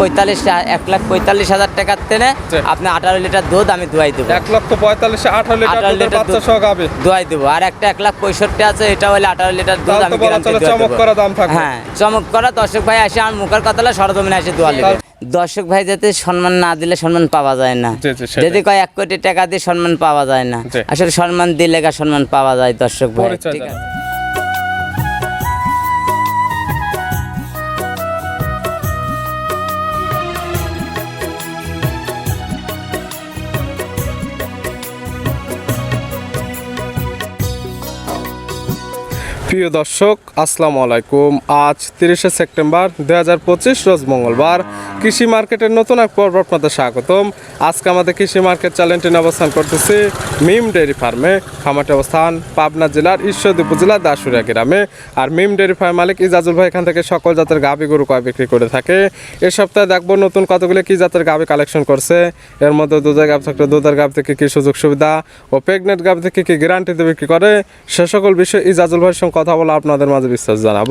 পঁয়তাল্লিশ এক লাখ পঁয়তাল্লিশ হাজার টাকার তেনে। আপনি আঠারো লিটার দুধ আমি দুয়াই দেবো। এক লক্ষ পঁয়তাল্লিশে আঠারো লিটার লিটার বাচ্চা সহ গাবে দুয়াই দেবো। আর একটা এক লাখ পঁয়ষট্টি আছে এটা হলে আঠারো লিটার দুধ আমি চমক করা দাম থাকবে। হ্যাঁ চমক করা দর্শক ভাই আসে আমার মুখের কথা হলে সরজমিনে এসে দোয়া দর্শক ভাই যাতে সম্মান না দিলে সম্মান পাওয়া যায় না। যদি কয় এক কোটি টাকা দিয়ে সম্মান পাওয়া যায় না আসলে সম্মান দিলে সম্মান পাওয়া যায় দর্শক ভাই। ঠিক আছে। প্রিয় দর্শক, আসসালামু আলাইকুম। আজ তিরিশে সেপ্টেম্বর দুই হাজার পঁচিশ, রোজ মঙ্গলবার। কৃষি মার্কেটের নতুন এক পর্ব আপনাদের স্বাগতম। আজকে আমাদের কৃষি মার্কেট চ্যানেলটি অবস্থান করতেছি মিম ডেয়ারি ফার্মে। খামারটি অবস্থান পাবনা জেলার ঈশ্বরদী উপজেলার দাসুরিয়া গ্রামে। আর মিম ডেয়ারি ফার্ম মালিক ইজাজুল ভাই এখান থেকে সকল জাতের গাভি গরু কয় বিক্রি করে থাকে। এ সপ্তাহে দেখব নতুন কতগুলো কি জাতের গাভি কালেকশন করছে। এর মধ্যে দুধের গাভ থাকলে দুধের গাভ থেকে কি সুযোগ সুবিধা ও প্রেগনেন্ট গাভ থেকে কি গ্যারান্টিতে বিক্রি করে, সে সকল বিষয়ে ইজাজুল ভাইয়ের সঙ্গে কথা বলে আপনাদের মাঝে বিশ্বাস জানাব।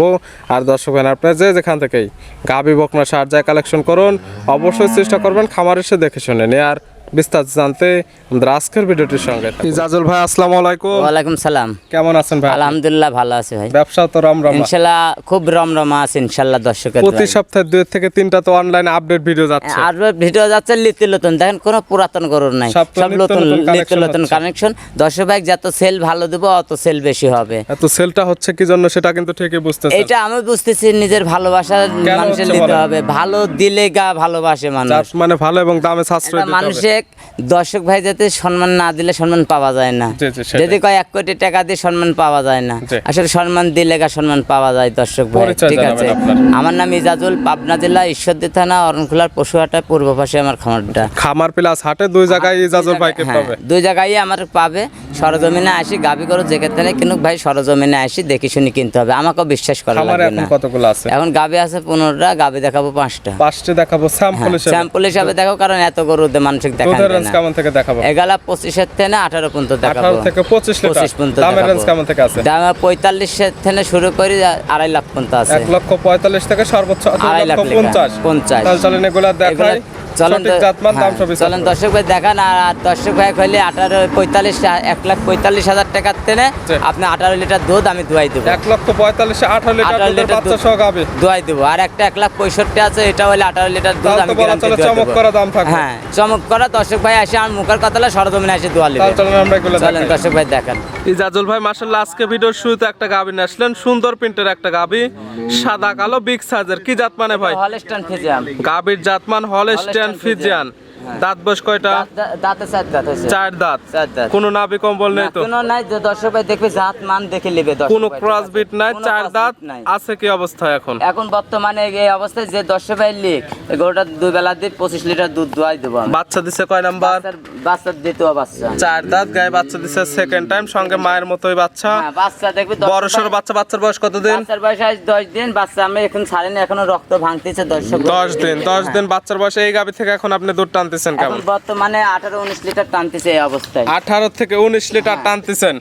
আর দর্শক ভাই আপনার যে যেখান থেকেই গাভি বকনা সার যায় কালেকশন করুন, অবশ্যই চেষ্টা করবেন খামার এসে দেখে শুনে নিয়ে আর বিস্তারিত জানতে আমাদের আজকের ভিডিওটির সঙ্গে ইজাজুল ভাই আসসালামু আলাইকুম। ওয়ালাইকুম সালাম। কেমন আছেন ভাই? আলহামদুলিল্লাহ ভালো আছে ভাই। ব্যবসা তো রমরমা। ইনশাল্লাহ খুব রমরমা আছে দর্শকের প্রতি সপ্তাহে দুই থেকে তিনটা তো অনলাইনে আপডেট ভিডিও যাচ্ছে। আর ভিডিও যাচ্ছে লিতে নতুন। দেখেন কোনো পুরাতন গরুর নাই। সব নতুন নতুন নিত্য নতুন কানেকশন দর্শক ভাই যত সেল ভালো দেবো অত সেল বেশি হবে। এত সেলটা হচ্ছে কি জন্য সেটা কিন্তু ঠিকই বুঝতেছেন। এটা আমি বুঝতেছি নিজের ভালোবাসা মানুষের দিতে হবে। ভালো দিলে গা ভালোবাসে মানুষ। মানে ভালো এবং দামে সাশ্রয় এটা দিতে দর্শক ভাই যাতে সম্মান না দিলে সম্মান পাওয়া যায় না। যদি কয় এক কোটি টাকা দিয়ে সম্মান পাওয়া যায় না আসলে সম্মান দিলে গা সম্মান পাওয়া যায় দর্শক ভাই ঠিক আছে? আমার নাম ইজাজুল পাবনা জেলা ঈশ্বরদী থানা অরণখোলার পশুহাটা পূর্ব পাশে আমার খামারটা। খামার প্লাস হাটে দুই জায়গায় ইজাজুল ভাইকে হ্যাঁ, পাবে। দুই জায়গায় আমার পাবে। সরজমিনে আসি গাবি করো যেখানে কিন্তু ভাই সরজমিনে আসি দেখে শুনে কিনতে হবে। আমাকেও বিশ্বাস করা লাগবে না। কতগুলো আছে? এখন গাবি আছে পনেরোটা গাবি দেখাবো পাঁচটা। পাঁচটি দেখাবো স্যাম্পল হিসেবে। স্যাম্পল হিসাবে দেখো কারণ এত গরু মানসিক দেখা রেঞ্জ কেমন থেকে দেখাবো? এগালা পঁচিশের থেকে আঠারো পর্যন্ত দেখাবো। আঠারো থেকে পঁচিশ পঁচিশ পর্যন্ত দামের দেখাবো। রেঞ্জ কেমন থেকে আছে? দাম পঁয়তাল্লিশের থেকে শুরু করি আড়াই লাখ পর্যন্ত আছে। এক লক্ষ পঁয়তাল্লিশ থেকে সর্বোচ্চ আড়াই লাখ পঞ্চাশ। পঞ্চাশ। তাহলে চলেন দেখাই। এগুলা- চলেন হ্যাঁ, চলেন দর্শক ভাই দেখান আর দর্শক ভাই হলে আঠারো পঁয়তাল্লিশ এক লাখ পঁয়তাল্লিশ হাজার টাকার তেনে আপনি আঠারো লিটার দুধ আমি দুয়াই দেবো। এক লক্ষ পঁয়তাল্লিশে আঠারো লিটার লিটার বাচ্চা দুধ। সহ গাবে। দোয়াই দেবো। আর একটা এক লাখ পঁয়ষট্টি আছে এটা হলে আঠারো লিটার দুধ আমি চমক করা দাম থাকবে। হ্যাঁ চমক করা। দর্শক ভাই আসে আমার মুখের কথা হলে সরজমিনে এসে দোয়া তাহলে চলেন দর্শক ভাই দেখান। ইজাজুল ভাই আজকে ভিডিওর শুরুতে একটা গাবি আসলেন। সুন্দর প্রিন্টের একটা গাবি সাদা কালো বিগ সাইজের কি জাত মানে ভাই? হলস্টান ফিজিয়াম। গাবির জাতমান হলস্টেন ফিজিয়ান। দাঁত বয়স কয়টা? দাঁতে চার দাঁত হয়েছে। চার দাঁত। চার দাঁত। কোনো নাভি কম্বল নেই তো? কোনো নাই যে দর্শক ভাই দেখবে জাত মান দেখে নেবে কোনো ক্রস বিট নাই চার দাঁত। আছে কি অবস্থা এখন? এখন বর্তমানে এই অবস্থায় যে ভাই এই গরুটা দুই বেলা দিয়ে পঁচিশ লিটার দুধ দোয়াই দেবো বাচ্চা দিছে কয় নাম্বার? দ্বিতীয় বাচ্চা। চার দাঁত গায়ে বাচ্চা দিছে সেকেন্ড টাইম সঙ্গে মায়ের মতোই বাচ্চা। হ্যাঁ বাচ্চা দেখবি দশ বড় সড়ো বাচ্চা বাচ্চার বয়স কতদিন? বাচ্চার বয়স আজ দশ দিন বাচ্চা আমি এখন ছাড়িনি এখনও রক্ত ভাঙতেছে দর্শক দশ দিন দশ দিন বাচ্চার বয়সে এই গাবি থেকে এখন আপনি দুধ টানতেছেন কেমন বর্তমানে আঠারো উনিশ লিটার টানতেছে এই অবস্থায়। আঠারো থেকে উনিশ লিটার টানতেছেন।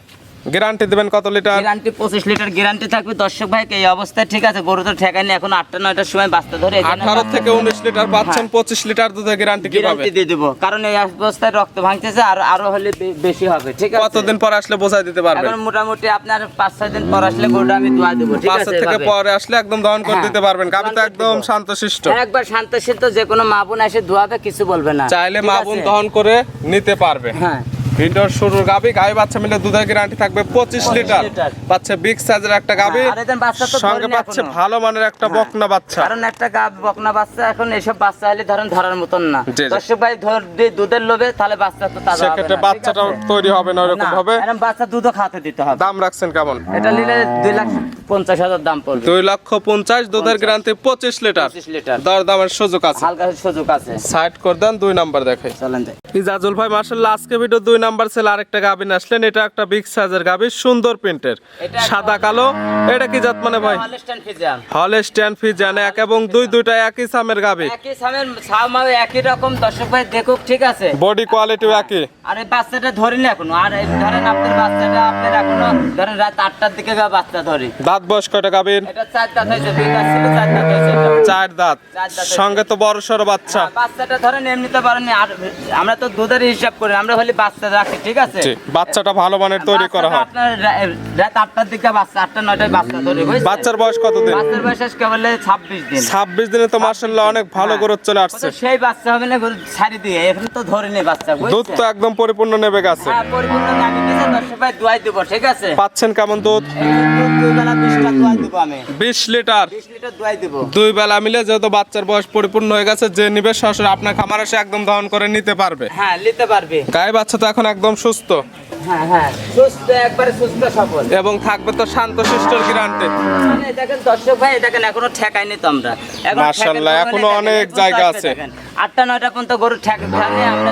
গ্যারান্টি দিবেন কত লিটার? গ্যারান্টি পঁচিশ লিটার গ্যারান্টি থাকবে। দর্শক ভাই এই অবস্থায় ঠিক আছে গরু তো ঠেকায়নি এখন আটটা নয়টার সময় বাচ্চা ধরে আঠারো থেকে উনিশ লিটার পাচ্ছেন পঁচিশ লিটার দুধের গ্যারান্টি কি পাবে? গ্যারান্টি দিয়ে দেবো কারণ এই অবস্থায় রক্ত ভাঙতেছে আর আরও হলে বেশি হবে ঠিক আছে? কতদিন পরে আসলে বোঝাই দিতে পারবেন? এখন মোটামুটি আপনার পাঁচ ছয় দিন পর আসলে গরুটা আমি দোয়া দেবো ঠিক পাঁচ আছে থেকে পরে আসলে একদম দহন করে হ্যাঁ, দিতে পারবেন গাবি তো একদম। শান্তশিষ্ট। একবার শান্ত শিষ্ট যে কোনো মা বোন এসে ধোয়াবে কিছু বলবে না চাইলে মা বোন দহন করে নিতে পারবে। হ্যাঁ। ভিডিওর শুরুর গাবি গাই বাচ্চা মিলে দুধের গ্যারান্টি থাকবে পঁচিশ লিটার। পাচ্ছে বিগ সাইজের একটা গাবি বাচ্চা সঙ্গে পাচ্ছে ভালো মানের একটা বকনা বাচ্চা। কারণ একটা বকনা বাচ্চা এখন এসব বাচ্চা হলে ধরেন ধরার মতন না। দর্শক ভাই ধর দুধের লোভে তাহলে বাচ্চা তো তাজা সেক্ষেত্রে বাচ্চাটা তৈরি হবে না ওরকম ভাবে। বাচ্চা দুধও খাতে দিতে হবে। দাম রাখছেন কেমন? এটা নিলে দুই লাখ পঞ্চাশ হাজার দাম পড়বে। দুই লক্ষ পঞ্চাশ দুধের গ্যারান্টি পঁচিশ লিটার। লিটার। দর দামের সুযোগ আছে। হালকা সুযোগ আছে। সাইড করে দেন দুই নাম্বার দেখে চলেন যাই। ইজাজুল ভাই মার্শাল্লাহ আজকে ভিডিও দুই দুই নাম্বার সেল আরেকটা গাবি নিয়ে আসলেন। এটা একটা বিগ সাইজের গাবি সুন্দর প্রিন্টের। সাদা কালো। এটা কি জাত মানে ভাই? Holstein Friesian. হলস্টিয়ান ফিজান এক এবং দুই দুইটা একই সামের গাবি। একই সামের সামাও একই রকম দর্শক ভাই দেখুক ঠিক আছে? বডি কোয়ালিটিও একই। আর বাচ্চাটা ধরিনি এখনও। আর ধরেন আপনার বাচ্চাটা আপনার এখনও ধরেন রাত আটটার দিকে বাচ্চা ধরি। দাঁত বয়স কয়টা গাবির এটা চার দাঁত হয়েছে দুই দাঁত ছিল চার দাঁত হয়েছে চার দাঁত। সঙ্গে তো বড় সড়ো বাচ্চা। বাচ্চাটা ধরেন এমনিতে পারেন আমরা তো দুধের হিসাব করি আমরা হলে বাচ্চা রাখি ঠিক আছে? বাচ্চাটা ভালো মানের তৈরি করা হয়। আপনার রাত আটটার দিকে বাচ্চা আটটা নয়টায় বাচ্চা ধরে বুঝছেন? বাচ্চার বয়স কতদিন? বাচ্চার বয়স আজকে বলে ছাব্বিশ দিন। ছাব্বিশ দিনে তো মার্শাল্লাহ অনেক ভালো হ্যাঁ। গ্রোথ চলে আসছে। সেই বাচ্চা হবে না ছাড়ি দিয়ে এখন তো ধরে নেই বাচ্চা দুধ তো একদম পরিপূর্ণ নেবে গেছে। হ্যাঁ পরিপূর্ণ দর্শক ভাই দোয়াই দেবো ঠিক আছে? পাচ্ছেন কেমন দুধ দুই বেলা বিশটা দোয়াই দেবো আমি। বিশ লিটার। বিশ লিটার দোয়াই দেবো। দুই বেলা মিলে যেহেতু বাচ্চার বয়স পরিপূর্ণ হয়ে গেছে যে নিবে সরাসরি আপনার খামার এসে একদম দহন করে নিতে পারবে। হ্যাঁ নিতে পারবে। গায়ে বাচ্চা তো এখন একদম সুস্থ? হ্যাঁ হ্যাঁ। এবং থাকবে তো শান্ত শিষ্টর গ্যারান্টি। দেখেন দর্শক ভাই দেখেন এখনও ঠেকায়নি তো আমরা। মাশাআল্লাহ, এখনও অনেক জায়গা আছে। দেখেন, আটটা নয়টা পর্যন্ত গরু ঠেক ঠেকালে আমরা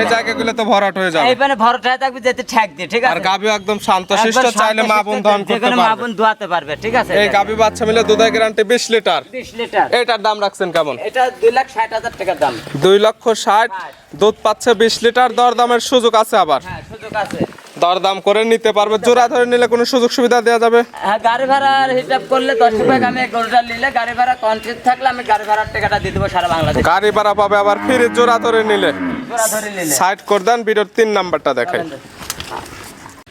এই জায়গাগুলো তো ভরাট হয়ে যাবে। এইখানে ভরটা থাকবে যেতে ঠেক দিয়ে ঠিক আর আছে? একদম শান্ত শিষ্ট চাইলে মা বোন দহন করতে যেখানে মা বোন ধোয়াতে পারবে ঠিক আছে? এই গাভী বাচ্চা মিলে দুধের গ্যারান্টি বিশ লিটার। বিশ লিটার। এটার দাম রাখছেন কেমন? এটা দুই লাখ ষাট হাজার টাকা দাম। দুই লক্ষ ষাট। ষাট। দুধ পাচ্ছে বিশ লিটার দরদামের সুযোগ আছে আবার? হ্যাঁ সুযোগ আছে। দরদাম করে নিতে পারবে জোড়া ধরে নিলে কোনো সুযোগ সুবিধা দেওয়া যাবে? হ্যাঁ গাড়ি ভাড়ার হিসাব করলে দশ টাকা আমি গরুটা নিলে গাড়ি ভাড়া কন্ট্রিট থাকলে আমি গাড়ি ভাড়ার টাকাটা দিয়ে দেবো সারা বাংলাদেশ। গাড়ি ভাড়া পাবে আবার ফিরে জোড়া ধরে নিলে। জোড়া ধরে নিলে। সাইড করে দেন ভিডিওর তিন নাম্বারটা দেখাই।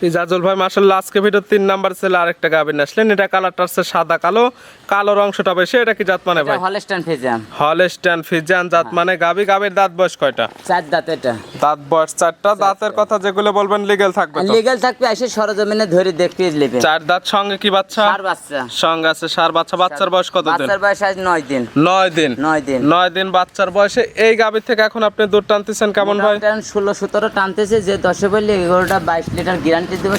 ইজাজুল ভাই মাসাল্লাহ আজকে ভিডিওর তিন নাম্বার ছেলে আরেকটা নিয়ে আসলেন। এটা কালারটা হচ্ছে সাদা কালো। কালোর অংশটা বেশি এটা কি জাত মানে ভাই? হলস্টাইন ফিজাম হলস্টান ফিজান জাত মানে গাভী। গাভীর দাঁত বয়স কয়টা? চার দাঁত এটা। দাঁত বয়স চারটা। দাঁতের কথা যেগুলো বলবেন লিগেল থাকবে তো। লিগেল থাকবে এসে সরজমিনে ধরে দেখতে নেবে। চার দাঁত সঙ্গে কি বাচ্চা? চার বাচ্চা। সঙ্গে আছে সার বাচ্চা। বাচ্চার বয়স কত দিন বাচ্চার বয়স আজ নয় দিন। নয় দিন। নয় দিন। নয় দিন বাচ্চার বয়সে। এই গাভীর থেকে এখন আপনি দুধ টানতেছেন কেমন ভাই? ষোলো সতেরো টানতেছে যে দশে বললে এগারোটা বাইশ লিটার গ্যারান্টি দেবো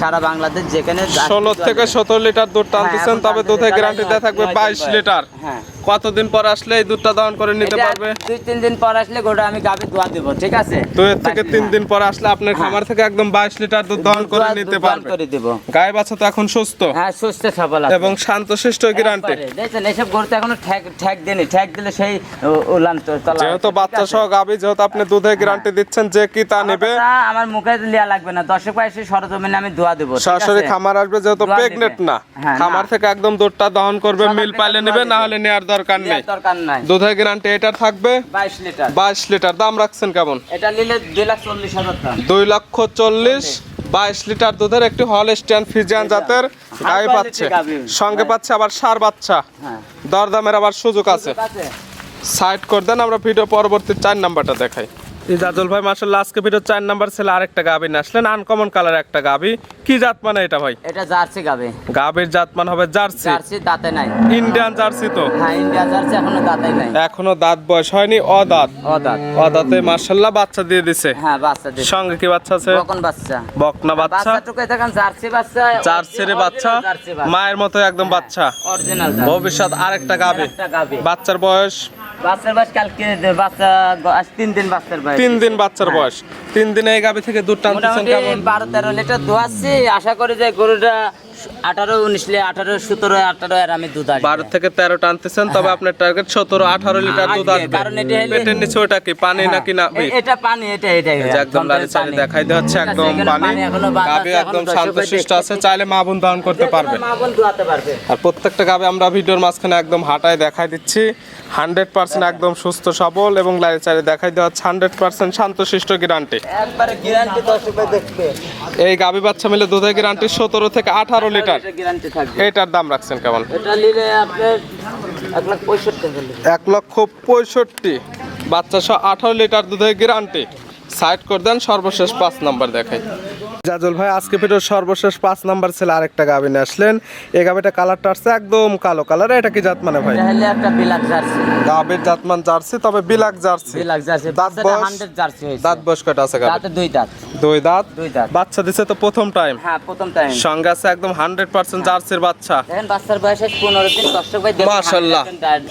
সারা বাংলাদেশ যেখানে ষোলো থেকে সতেরো লিটার দুধ টানতেছেন তবে টানতেছে, দুধের গ্যারান্টি দেওয়া থাকবে বাইশ লিটার। হ্যাঁ। কতদিন পর আসলে এই দুধটা দহন করে নিতে পারবে? দুই তিন দিন পর আসলে গোটা আমি গাভি দোয়া দেবো ঠিক আছে? দুই থেকে তিন দিন পর আসলে আপনার খামার থেকে একদম বাইশ লিটার দুধ দহন করে নিতে পারবে। করে দেবো। গায়ে বাচ্চা তো এখন সুস্থ। হ্যাঁ সুস্থ সবল। এবং শান্তশিষ্ট গ্যারান্টি এসব গরুতে এখনও ঠ্যাক ঠ্যাক দেনি ঠ্যাক দিলে সেই উলান তো যেহেতু বাচ্চা সহ গাবি যেহেতু আপনি দুধের গ্যারান্টি দিচ্ছেন যে কি তা নেবে? আমার মুখে লিয়া লাগবে না। দর্শক সরজমিনে আমি দোয়া দেবো সরাসরি খামার আসবে যেহেতু দোয়া প্রেগনেন্ট না হ্যাঁ, খামার থেকে একদম দুধটা দহন করবে মিল পাইলে নেবে না হলে নেওয়ার দরকার নেই। দরকার নাই। দুধের গ্যারান্টি এটা থাকবে? বাইশ লিটার। বাইশ লিটার দাম রাখছেন কেমন? এটা নিলে দুই লাখ চল্লিশ হাজার দাম দুই লক্ষ চল্লিশ বাইশ লিটার দুধের একটি হল স্ট্যান্ড ফিজিয়ান জাতের গায়ে পাচ্ছে। সঙ্গে পাচ্ছে আবার সার বাচ্চা। হ্যাঁ। দরদামের আবার সুযোগ আছে। সাইড করে দেন আমরা ভিডিও পরবর্তী চার নাম্বারটা দেখাই। ইজাজুল ভাই মাসাল্লাহ আজকে ভিডিও চার নাম্বার ছেলে আরেকটা গাবি নিয়ে আসলেন আনকমন কালার একটা গাবি। কি জাত মানে এটা ভাই? এটা জার্সি গাবে। গাবির জাত মান হবে জার্সি। জার্সি দাঁতে নাই। ইন্ডিয়ান জার্সি তো? হ্যাঁ ইন্ডিয়া জার্সি এখনও দাঁতে নাই। এখনও দাঁত বয়স হয়নি অদাঁত। ও দাঁত অদাঁতে মার্শাল্লাহ বাচ্চা দিয়ে দিছে। হ্যাঁ বাচ্চা দিচ্ছে সঙ্গে কি বাচ্চা আছে? কখন বাচ্চা। বকনা বাচ্চা। বাচ্চাটুকু দেখেন জার্সি বাচ্চা চার্চের বাচ্চা বাচ্চা। মায়ের মতো একদম বাচ্চা। অরিজিনাল ভবিষ্যৎ আরেকটা গাবে। বাচ্চার বয়স বাচ্চার বয়স কালকে বাচ্চা তিন দিন বাচ্চার বয়স। তিন দিন বাচ্চার হ্যাঁ। বয়স। তিন দিনে এই গাবি থেকে দুধ টানতেছেন কেমন? বারো তেরো লিটার আশা করি যে গরুটা আঠারো আঠারো সতেরো আঠারো আর আমি দুধ আসবে। বারো থেকে তেরো টানতেছেন তবে আপনার টার্গেট সতেরো আঠারো লিটার দুধ আসবে, কারণ এটা পেটের নিচে ওটা কি পানি হ্যাঁ, নাকি না? এটা পানি এটা এটা এই যে একদম চারি দেখাই দেওয়া হচ্ছে একদম পানি। গাবি একদম আছে চাইলে মা বোন করতে পারবে মা বোন দোয়াতে পারবে। আর প্রত্যেকটা গাবে আমরা ভিডিওর মাঝখানে একদম হাঁটায় দেখাই দিচ্ছি। হান্ড্রেড পার্সেন্ট একদম সুস্থ সবল এবং লাইন চারি দেখাই দেওয়া হচ্ছে। হান্ড্রেড পার্সেন্ট শান্তশিষ্ট গ্যারান্টি একবারে গ্যারান্টি দর্শক দেখবে। এই গাবি বাচ্চা মিলে দুধের গ্যারান্টি সতেরো থেকে আঠারো লিটার। এটার দাম রাখছেন কেমন? এটা নিলে আপনার এক লাখ পঁয়ষট্টি এক লক্ষ পঁয়ষট্টি। বাচ্চা সহ আঠারো লিটার দুধের গ্যারান্টি সাইড করে দেন সর্বশেষ পাঁচ নাম্বার দেখাই। জাজল ভাই আজকে ভিডিওর সর্বশেষ পাঁচ নাম্বার ছেলে আরেকটা গাভি নিয়ে আসলেন। এই গাভিটা কালারটা আসছে একদম কালো কালার এটা কি জাত মানে ভাই? এটা হলে একটা বিলাক জার্সি। গাভির জাতমান জার্সি তবে বিলাক জার্সি। বিলাক জার্সি। দাঁত বয়স? জার্সি হয়েছে। দাঁত বয়স কয়টা আছে গাভি দাঁতে দুই দাঁত। দুই দাঁত? দুই দাঁত। বাচ্চা দিছে তো প্রথম টাইম হ্যাঁ প্রথম টাইম সঙ্গে আছে একদম হান্ড্রেড পার্সেন্ট জার্সির বাচ্চা। দেখেন বাচ্চার বয়স হচ্ছে পনেরো দিন দর্শক ভাই মাশাআল্লাহ,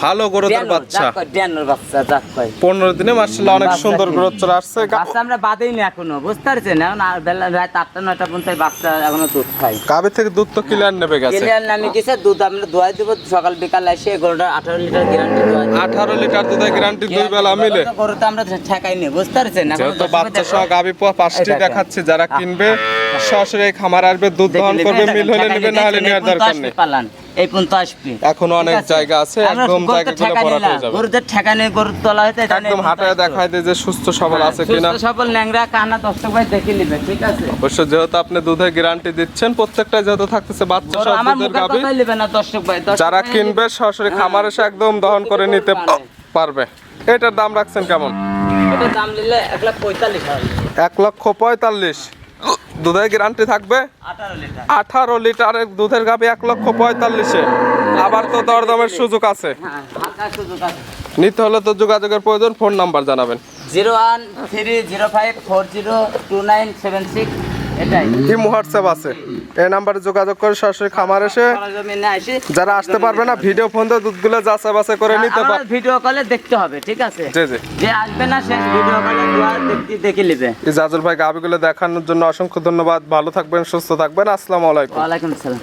ভালো গরুদের বাচ্চা। ড্যানোর বাচ্চা যাক কয়। পনেরো দিনে মার্শাল্লাহ অনেক সুন্দর? গ্রোথ চলে আসছে। বাচ্চা আমরা বাদেই না এখনও বুঝতে পারছেন? এখন আর বেলা রাত আটটা নয়টা পর্যন্ত বাচ্চা এখনও দুধ খাই কাবে থেকে দুধ তো ক্লিয়ার নেবে গেছে। ক্লিয়ার নামে গেছে দুধ আমরা দোয়াই দিব সকাল বিকাল এসে গরুটা আঠারো লিটার গ্যারান্টি দোয়াই আঠারো লিটার দুধের গ্যারান্টি দুই বেলা মিলে। গরুটা আমরা ঠেকাই নি বুঝতে পারছেন যেহেতু বাচ্চা। সহ গাবি পোয়া পাঁচটি। দেখাচ্ছে যারা কিনবে সরাসরি এই খামার আসবে দুধ দহন করবে মিল হলে নেবে না হলে নেওয়ার দরকার নেই। এই পর্যন্ত আসবে। এখনও অনেক জায়গা আছে, একদম জায়গাগুলো ভরাট হয়ে যাবে। গরুদের ঠেকানি তোলা নিয়ে একদম এই হাঁটায় পর্যন্ত দেখায় দেয় যে সুস্থ সবল হ্যাঁ, আছে কিনা। সুস্থ সবল ন্যাংরা কানা দর্শক ভাই দেখে নিবে ঠিক আছে? অবশ্য যেহেতু আপনি দুধের গ্যারান্টি দিচ্ছেন প্রত্যেকটা যেহেতু থাকতেছে বাচ্চা আমার দুধের কথাই না দর্শক ভাই যারা কিনবে সরাসরি খামার এসে একদম দহন করে নিতে পারবে। এটার দাম রাখছেন কেমন? এটা দাম নিলে এক লাখ পঁয়তাল্লিশ এক লক্ষ পঁয়তাল্লিশ। দুধের গ্যারান্টি থাকবে? আঠারো লিটার। লিটারের দুধের গাবে এক লক্ষ পঁয়তাল্লিশে। আবার তো দরদামের সুযোগ আছে। হ্যাঁ সুযোগ আছে। নিতে হলে তো যোগাযোগের প্রয়োজন ফোন নাম্বার জানাবেন। Zero one three zero five four zero two nine seven six কি হোয়াটসঅ্যাপ আছে। এই নাম্বারে যোগাযোগ করে সরাসরি খামার এসে যারা আসতে পারবে না ভিডিও ফোন দিয়ে দুধগুলো যাচাই বাছাই করে নিতে পারবে ভিডিও কলে দেখতে হবে ঠিক আছে? জি জি। যে আসবে না সে ভিডিও কলে দেখতে দেখে নেবে। ইজাজুল ভাই গাবিগুলো দেখানোর জন্য অসংখ্য ধন্যবাদ। ভালো থাকবেন সুস্থ থাকবেন। আসসালামু আলাইকুম। ওয়ালাইকুম সালাম